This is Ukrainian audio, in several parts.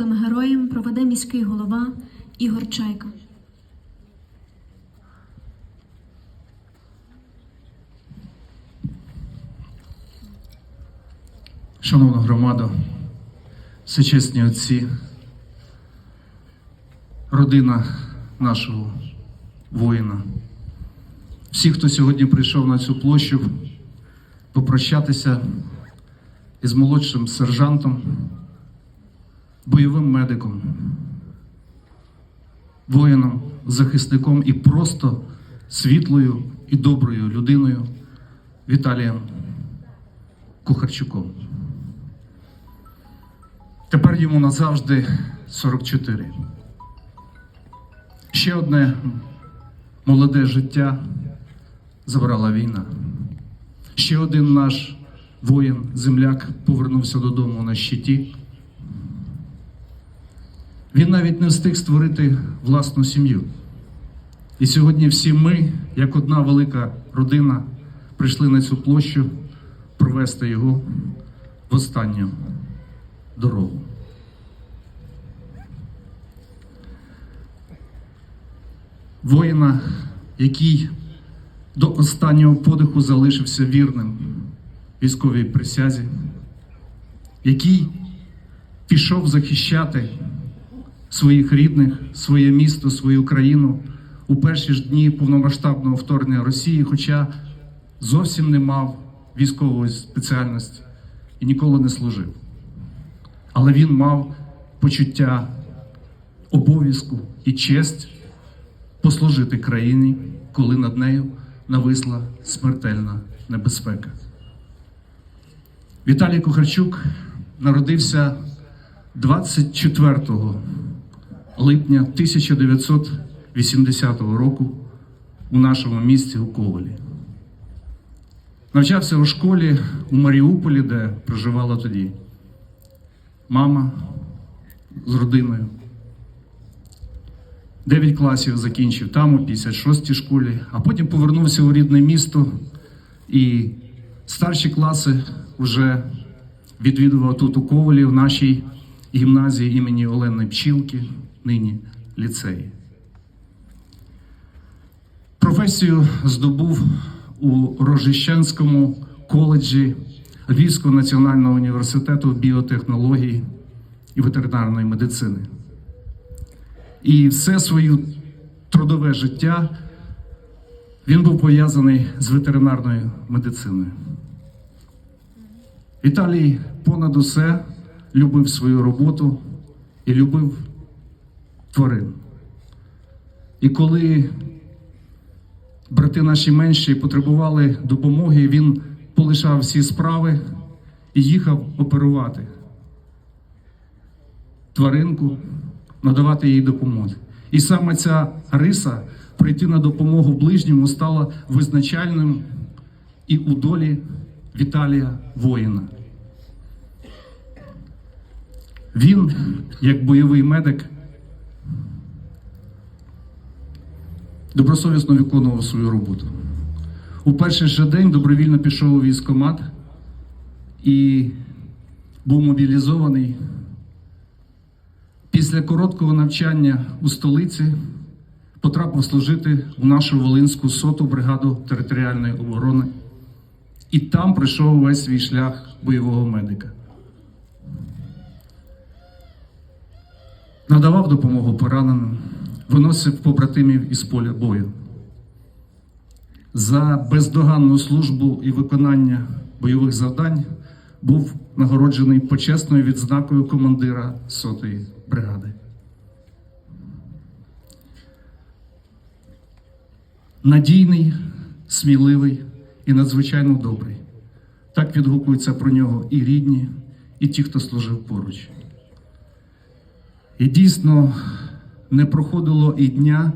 загиблим героям проведе міський голова Ігор Чайка. Шановна громада, всечесні отці, родина нашого воїна, всі, хто сьогодні прийшов на цю площу попрощатися із молодшим сержантом, бойовим медиком, воїном, захисником і просто світлою і доброю людиною Віталієм Кухарчуком. Тепер йому назавжди 44. Ще одне молоде життя забрала війна. Ще один наш воїн, земляк, повернувся додому на щиті. Він навіть не встиг створити власну сім'ю. І сьогодні всі ми, як одна велика родина, прийшли на цю площу провести його в останню дорогу. Воїна, який до останнього подиху залишився вірним військовій присязі, який пішов захищати своїх рідних, своє місто, свою країну у перші ж дні повномасштабного вторгнення Росії, хоча зовсім не мав військової спеціальності і ніколи не служив. Але він мав почуття обов'язку і честь послужити країні, коли над нею нависла смертельна небезпека. Віталій Кухарчук народився 24 липня 1980 року у нашому місті у Ковалі. Навчався у школі у Маріуполі, де проживала тоді мама з родиною. Дев'ять класів закінчив там, у 56-й школі, а потім повернувся у рідне місто і старші класи вже відвідував тут у Ковалі в нашій гімназії імені Олени Пчілки, нині ліцеї. Професію здобув у Рожищенському коледжі Львівського національного університету біотехнології і ветеринарної медицини. І все своє трудове життя він був пов'язаний з ветеринарною медициною. Віталій понад усе любив свою роботу і любив тварин. І коли брати наші менші потребували допомоги, він полишав всі справи і їхав оперувати тваринку, надавати їй допомогу. І саме ця риса прийти на допомогу ближньому стала визначальним і у долі Віталія воїна. Він, як бойовий медик, добросовісно виконував свою роботу. У перший же день добровільно пішов у військкомат і був мобілізований. Після короткого навчання у столиці потрапив служити у нашу Волинську соту бригаду територіальної оборони і там пройшов весь свій шлях бойового медика. Надавав допомогу пораненим, виносив побратимів із поля бою. За бездоганну службу і виконання бойових завдань був нагороджений почесною відзнакою командира сотої бригади. Надійний, сміливий і надзвичайно добрий. Так відгукуються про нього і рідні, і ті, хто служив поруч. І дійсно не проходило і дня,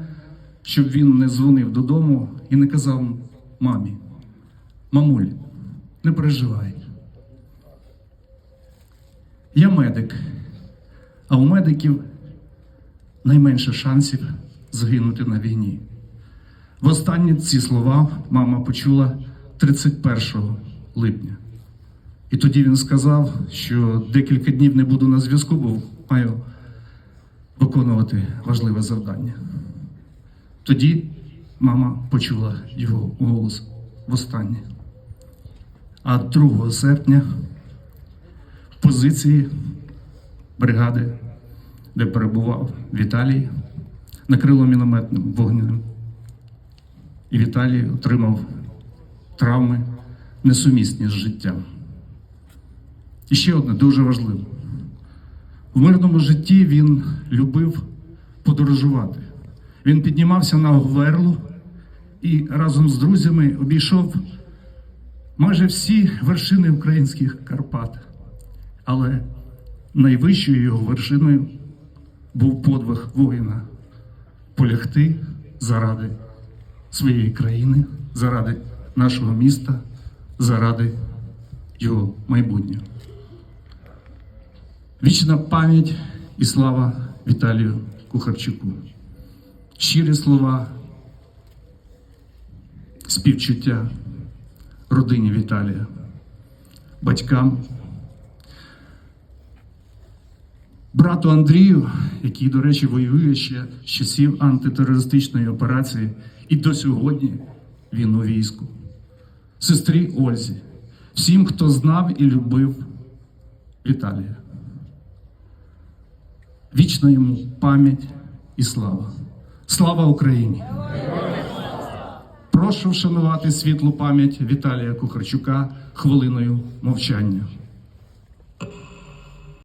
щоб він не дзвонив додому і не казав мамі: Мамуль, не переживай. Я медик, а у медиків найменше шансів загинути на війні. Востаннє ці слова мама почула 31 липня. І тоді він сказав, що декілька днів не буду на зв'язку, бо маю виконувати важливе завдання. Тоді мама почула його голос востаннє. А 2 серпня в позиції бригади, де перебував Віталій, накрило мінометним вогнем. І Віталій отримав травми несумісні з життям. І ще одне дуже важливе. В мирному житті він любив подорожувати. Він піднімався на Говерлу і разом з друзями обійшов майже всі вершини українських Карпат. Але найвищою його вершиною був подвиг воїна полягти заради своєї країни, заради нашого міста, заради його майбутнього. Вічна пам'ять і слава Віталію Кухарчуку. Щирі слова, співчуття родині Віталія, батькам, брату Андрію, який, до речі, воює ще з часів антитерористичної операції, і до сьогодні він у війську, сестрі Ользі, всім, хто знав і любив Віталія. Вічна йому пам'ять і слава. Слава Україні! Прошу вшанувати світлу пам'ять Віталія Кухарчука хвилиною мовчання.